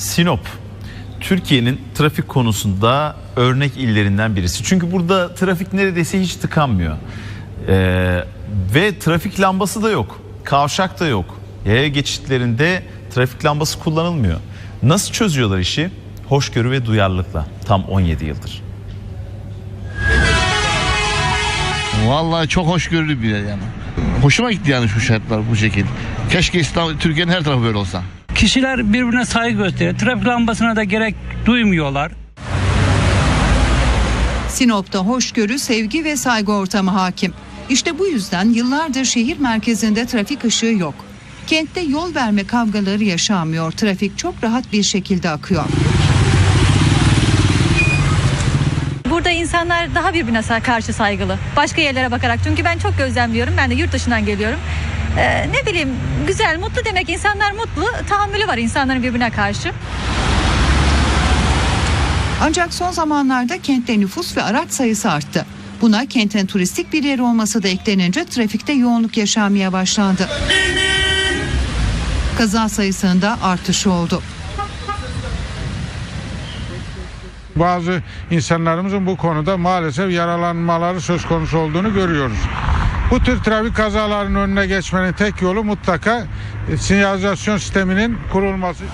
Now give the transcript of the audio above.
Sinop Türkiye'nin trafik konusunda örnek illerinden birisi. Çünkü burada trafik neredeyse hiç tıkanmıyor. Ee, ve trafik lambası da yok. Kavşak da yok. Yaya geçitlerinde trafik lambası kullanılmıyor. Nasıl çözüyorlar işi? Hoşgörü ve duyarlılıkla. Tam 17 yıldır. Vallahi çok hoşgörülü bir yer yani. Hoşuma gitti yani şu şartlar bu şekil. Keşke İstanbul, Türkiye'nin her tarafı böyle olsa. Kişiler birbirine saygı gösteriyor. Trafik lambasına da gerek duymuyorlar. Sinop'ta hoşgörü, sevgi ve saygı ortamı hakim. İşte bu yüzden yıllardır şehir merkezinde trafik ışığı yok. Kentte yol verme kavgaları yaşanmıyor. Trafik çok rahat bir şekilde akıyor. Burada insanlar daha birbirine karşı saygılı. Başka yerlere bakarak. Çünkü ben çok gözlemliyorum. Ben de yurt dışından geliyorum. Ee, ne bileyim güzel, mutlu demek insanlar mutlu. Tahammülü var insanların birbirine karşı. Ancak son zamanlarda kentte nüfus ve araç sayısı arttı. Buna kentin turistik bir yer olması da eklenince trafikte yoğunluk yaşanmaya başlandı. Kaza sayısında artış oldu. Bazı insanlarımızın bu konuda maalesef yaralanmaları söz konusu olduğunu görüyoruz. Bu tür trafik kazalarının önüne geçmenin tek yolu mutlaka e, sinyalizasyon sisteminin kurulması.